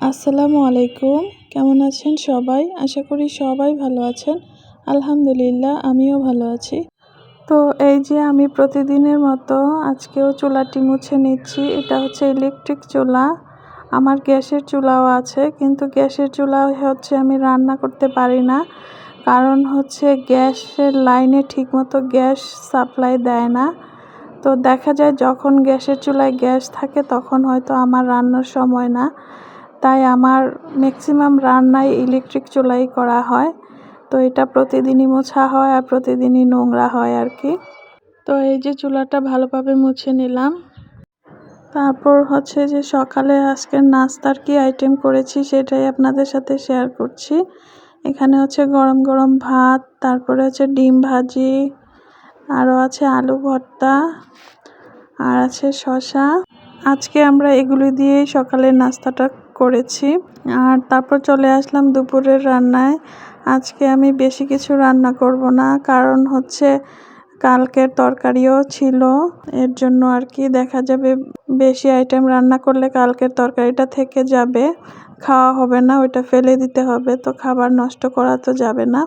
আসসালামু আলাইকুম। কেমন আছেন সবাই? আশা করি সবাই ভালো আছেন। আলহামদুলিল্লাহ, আমিও ভালো আছি। তো এই যে আমি প্রতিদিনের মতো আজকেও চুলাটি মুছে নিচ্ছি। এটা হচ্ছে ইলেকট্রিক চুলা। আমার গ্যাসের চুলাও আছে, কিন্তু গ্যাসের চুলা হচ্ছে আমি রান্না করতে পারি না। কারণ হচ্ছে গ্যাসের লাইনে ঠিকমতো গ্যাস সাপ্লাই দেয় না। তো দেখা যায় যখন গ্যাসের চুলায় গ্যাস থাকে, তখন হয়তো আমার রান্নার সময় না। তাই আমার ম্যাক্সিমাম রান্নাই ইলেকট্রিক চুলাই করা হয়। তো এটা প্রতিদিনই মোছা হয় আর প্রতিদিনই নোংরা হয় আর কি। তো এই যে চুলাটা ভালোভাবে মুছে নিলাম। তারপর হচ্ছে যে সকালে আজকের নাস্তার কি আইটেম করেছি সেটাই আপনাদের সাথে শেয়ার করছি। এখানে হচ্ছে গরম গরম ভাত, তারপরে হচ্ছে ডিম ভাজি আরও আছে আলু ভর্তা, আর আছে শশা আজকে আমরা এগুলি দিয়েই সকালের নাস্তাটা করেছি। আর তারপর চলে আসলাম দুপুরের রান্নায়। আজকে আমি বেশি কিছু রান্না করব না, কারণ হচ্ছে কালকের তরকারিও ছিল। এর জন্য আর কি দেখা যাবে, বেশি আইটেম রান্না করলে কালকের তরকারিটা থেকে যাবে। খাওয়া হবে না, ওইটা ফেলে দিতে হবে, তো খাবার নষ্ট করা তো যাবে না।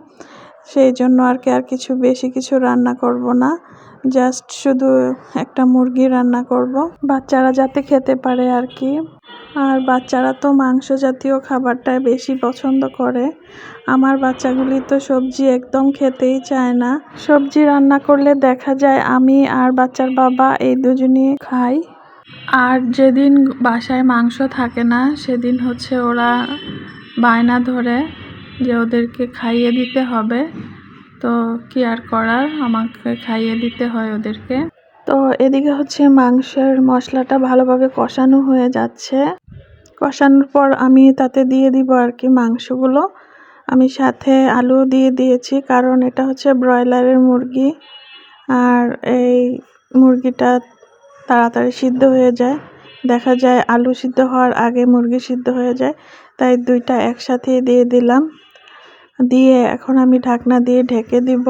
সেই জন্য আর কি আর কিছু বেশি কিছু রান্না করব না। জাস্ট শুধু একটা মুরগি রান্না করব। বাচ্চারা যাতে খেতে পারে আর কি। আর বাচ্চারা তো মাংস জাতীয় খাবারটাই বেশি পছন্দ করে। আমার বাচ্চাগুলি তো সবজি একদম খেতেই চায় না। সবজি রান্না করলে দেখা যায় আমি আর বাচ্চার বাবা এই দুজনই খাই। আর যেদিন বাসায় মাংস থাকে না, সেদিন হচ্ছে ওরা বায়না ধরে যে ওদেরকে খাইয়ে দিতে হবে। তো কি আর করার? আমাকে খাইয়ে দিতে হয় ওদেরকে। তো এদিকে হচ্ছে মাংসের মশলাটা ভালোভাবে কষানো হয়ে যাচ্ছে। কষানোর পর আমি তাতে দিয়ে দিব আর কি মাংসগুলো। আমি সাথে আলু দিয়ে দিয়েছি, কারণ এটা হচ্ছে ব্রয়লারের মুরগি। আর এই মুরগিটা তাড়াতাড়ি সিদ্ধ হয়ে যায়। দেখা যায় আলু সিদ্ধ হওয়ার আগে মুরগি সিদ্ধ হয়ে যায়, তাই দুইটা একসাথেই দিয়ে দিলাম। দিয়ে এখন আমি ঢাকনা দিয়ে ঢেকে দিব।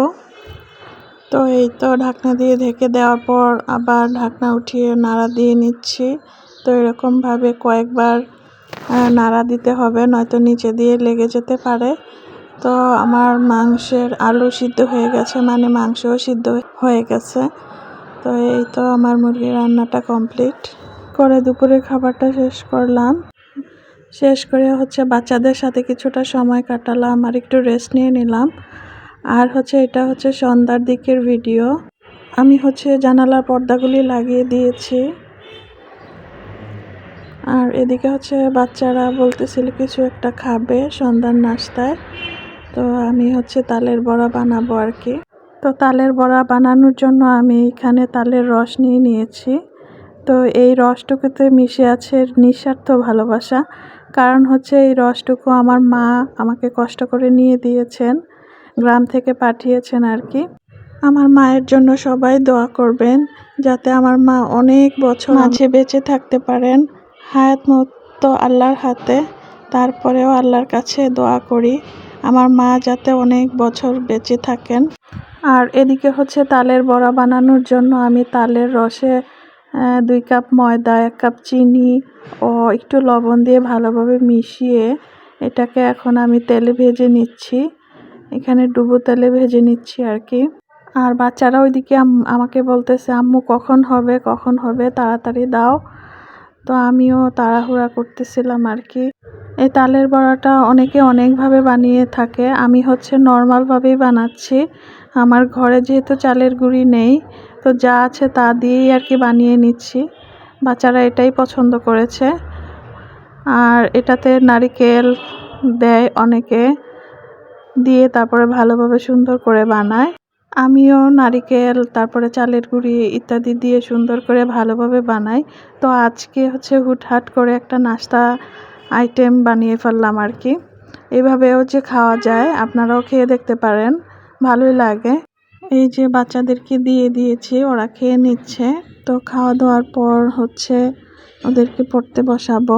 তো এই তো ঢাকনা দিয়ে ঢেকে দেওয়ার পর আবার ঢাকনা উঠিয়ে নাড়া দিয়ে নিচ্ছি। তো এরকমভাবে কয়েকবার নাড়া দিতে হবে, নয়তো নিচে দিয়ে লেগে যেতে পারে। তো আমার মাংসের আলু সিদ্ধ হয়ে গেছে মানে মাংসও সিদ্ধ হয়ে গেছে। তো এই তো আমার মুরগির রান্নাটা কমপ্লিট। করে দুপুরের খাবারটা শেষ করলাম। শেষ করে হচ্ছে বাচ্চাদের সাথে কিছুটা সময় কাটালাম আর একটু রেস্ট নিয়ে নিলাম। আর হচ্ছে এটা হচ্ছে সন্ধ্যার দিকের ভিডিও। আমি হচ্ছে জানালার পর্দাগুলি লাগিয়ে দিয়েছি। আর এদিকে হচ্ছে বাচ্চারা বলতেছিল কিছু একটা খাবে সন্ধ্যার নাস্তায়। তো আমি হচ্ছে তালের বড়া বানাবো আর কি। তো তালের বড়া বানানোর জন্য আমি এখানে তালের রস নিয়ে নিয়েছি। তো এই রসটুকুতে মিশে আছে নিঃস্বার্থ ভালোবাসা। কারণ হচ্ছে এই রসটুকু আমার মা আমাকে কষ্ট করে নিয়ে দিয়েছেন। গ্রাম থেকে পাঠিয়েছেন আর কি। আমার মায়ের জন্য সবাই দোয়া করবেন যাতে আমার মা অনেক বছর আছে বেঁচে থাকতে পারেন। হায়াত মতো আল্লাহর হাতে, তারপরেও আল্লাহর কাছে দোয়া করি। আমার মা যাতে অনেক বছর বেঁচে থাকেন। আর এদিকে হচ্ছে তালের বড়া বানানোর জন্য আমি তালের রসে দুই কাপ ময়দা, এক কাপ চিনি ও একটু লবণ দিয়ে ভালোভাবে মিশিয়ে এটাকে এখন আমি তেলে ভেজে নিচ্ছি। এখানে ডুবো তেলে ভেজে নিচ্ছি আর কি। আর বাচ্চারা ওইদিকে আমাকে বলতেছে, আম্মু, কখন হবে? কখন হবে? তাড়াতাড়ি দাও। তো আমিও তাড়াহুড়া করতেছিলাম আর কি। এই তালের বড়াটা অনেকে অনেকভাবে বানিয়ে থাকে। আমি হচ্ছে নর্মালভাবেই বানাচ্ছি। আমার ঘরে যেহেতু চালের গুঁড়ি নেই, তো যা আছে তা দিয়েই আর কি বানিয়ে নিচ্ছি। বাচ্চারা এটাই পছন্দ করেছে। আর এটাতে নারিকেল দেয় অনেকে। দিয়ে তারপরে ভালোভাবে সুন্দর করে বানায়। আমিও নারিকেল, তারপরে চালের গুঁড়ি ইত্যাদি দিয়ে সুন্দর করে ভালোভাবে বানাই। তো আজকে হচ্ছে হুটহাট করে একটা নাস্তা আইটেম বানিয়ে ফেললাম আর কি। এভাবেও যে খাওয়া যায়, আপনারাও খেয়ে দেখতে পারেন। ভালোই লাগে। এই যে বাচ্চাদেরকে দিয়ে দিয়েছি, ওরা খেয়ে নিচ্ছে। তো খাওয়া দাওয়ার পর হচ্ছে ওদেরকে পড়তে বসাবো।